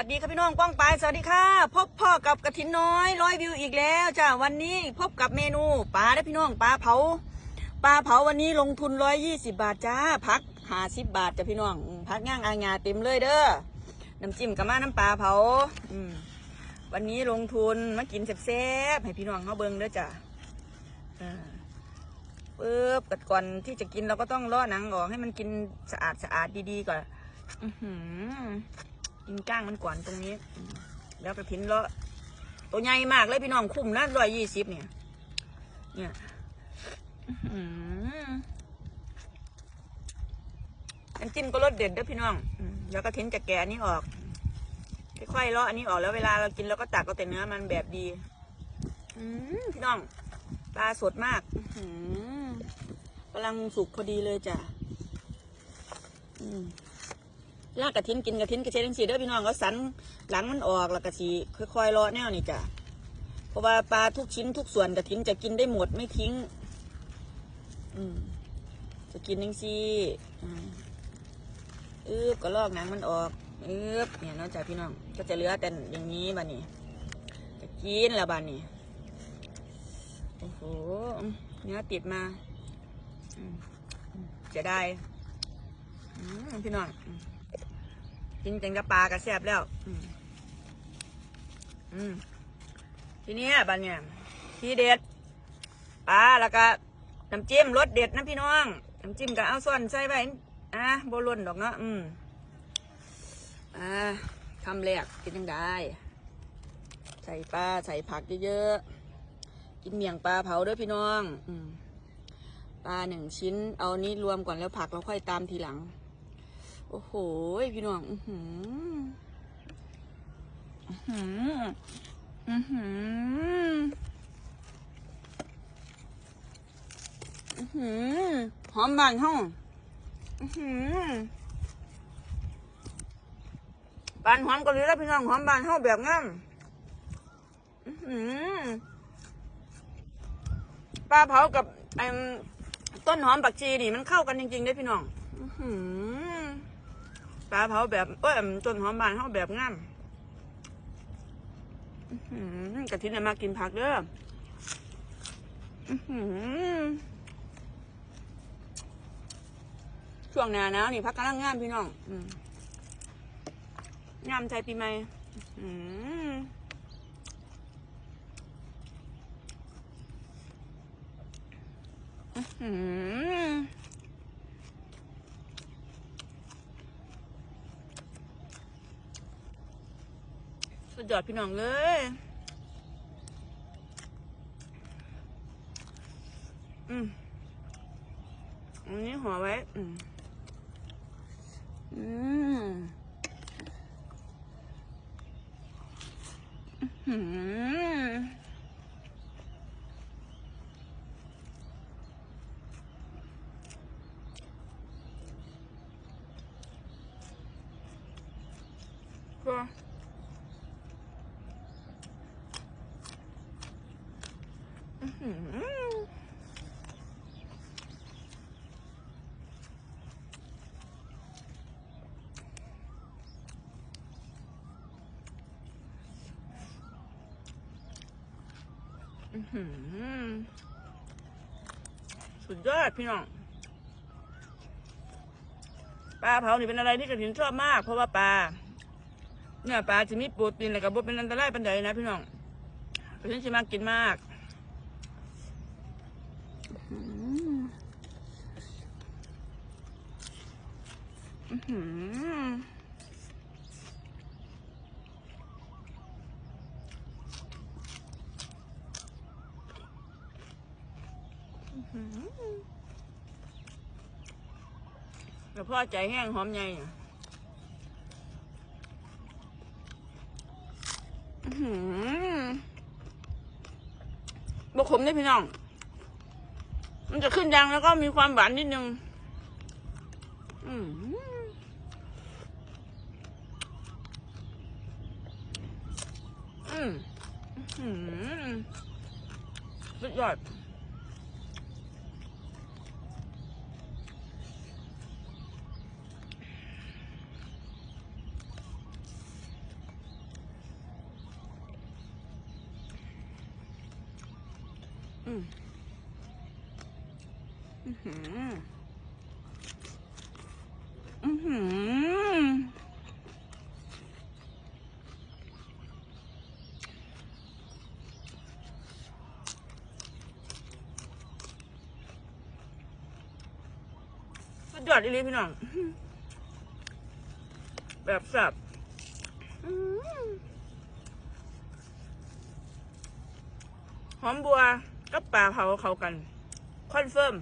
สวัสดีครับพี่น้องกว้างปายสวัสดีค่ะ พบพ่อกับกระถินน้อยร้อยวิวอีกแล้วจ้าวันนี้พบกับเมนูปลาได้พี่น้องปลาเผาปลาเผาวันนี้ลงทุนร้อยยี่สิบาทจ้าพักหาสิบบาทจ้ะพี่น้องพักย่างอางาเต็มเลยเด้อน้ำจิ้มกับมาน้ำปลาเผาอืมวันนี้ลงทุนมากินแซ่บๆให้พี่น้องเขาเบิ่งเด้อจ้าปึ๊บกัดก่อนที่จะกินเราก็ต้องล่อหนังออกให้มันกินสะอาดสะอาดดีๆก่อน อื้อหือ กินก้างมันก่อนตรงนี้ แล้วกระถินเลาะตัวใหญ่มากเลยพี่น้องคุ้มนะร้อยยี่สิบเนี่ย เนี่ยอื้อหือน้ำจิ้มก็รสเด็ดด้อพี่น้องแล้วกระถินจะแกะอันนี้ออก ค่อยๆเลาะอันนี้ออกแล้วเวลาเรากินเราก็ตักเอาแต่เนื้อมันแบบดีอืมพี่น้องปลาสดมากอื้อหือกำลังสุกพอดีเลยจ้ะอืม ลากกระทินกินกระทินกระเชดังสีเด้อพี่น้องเขาสันหลังมันออกแล้วกระสีค่อยๆเลาะแนวนี่จ้ะเพราะว่าปลาทุกชิ้นทุกส่วนกระทินจะกินได้หมดไม่ทิ้ง อืมจะกินจังซี่อืมอึบก็ลอกหนังมันออกอึบเนี่ยเนาะจ้ะพี่น้อง ก็จะเหลือแต่อย่างนี้บ้านี่จะกินแล้วบ้านี่โอ้โหเนื้อติดมาอืมอืมเสียดายอืมพี่น้อง กินจังกับปลากระแซบแล้ว อืมอืมทีนี้บันเนี่ยทีเด็ดปลาแล้วก็น้ำจิ้มรสเด็ดนะพี่น้องน้ำจิ้มก็เอาส่วนใส่ไว้อะโบล้นดอกเนาะอืมอ่าคำแรกกินยังได้ใส่ปลาใส่ผักเยอะๆกินเมี่ยงปลาเผาด้วยพี่น้อง อืมปลาหนึ่งชิ้น เอานี้รวมก่อนแล้วผักเราค่อยตามทีหลัง โอ้โห พี่น้อง อือหือ อือหือ อือหือ อือหือ หอมบานห้องอือหือปานหอมเกาหลีแล้วพี่น้องหอมบานห้องแบบงั้นอือหือปลาเผากับไอ้ต้นหอมปักชีนี่มันเข้ากันจริงๆเด้พี่น้อง อือหือ ปลาเผาแบบเอ้ยต้นหอมบานเขาแบบงามกะทิเนี่ยมากินผักเด้อช่วงหน้าหนาวนี่พักกำลังงามพี่น้องอืมงามใจปีใหม่อื้อหืออื้อหือ สุด ยอดพี่น้องเลยอืมอันนี้ห่อไว้ อืมอืมอื้อหือก็ อื้อหืออื้อหือ สุดยอดพี่น้อง ปลาเผานี่เป็นอะไรที่กระถินชอบมาก เพราะว่าปลาเนี่ยปลาจะมีโปรตีนอะไรกับบ่เป็นอันตรายปันใดนะพี่น้องกระถินจะมากินมาก อื้อหืออื้อหือ แล้วพ่อใจแห้งหอมใหญ่บกขมได้พี่น้อง มันจะขึ้นยังแล้วก็มีความหวานนิดนึง อืม Mmm. Mmm. Look Mmm. Mmm. Mmm. Mmm. ยอดอีลีพี่น้อง แบบสับหอมบัวกับปลาเผาเขากัน คอนเฟิร์ม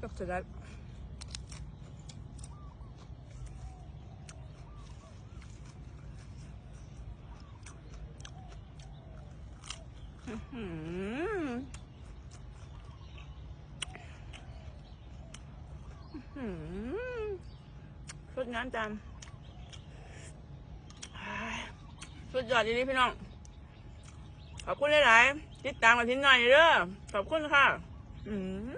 กับสลัดอื้อหือ หืม สุดงานจำสุดยอดจริงๆพี่น้อง ขอบคุณหลายๆติดตามมาทิ้งหน่อยเด้อขอบคุณค่ะ อืม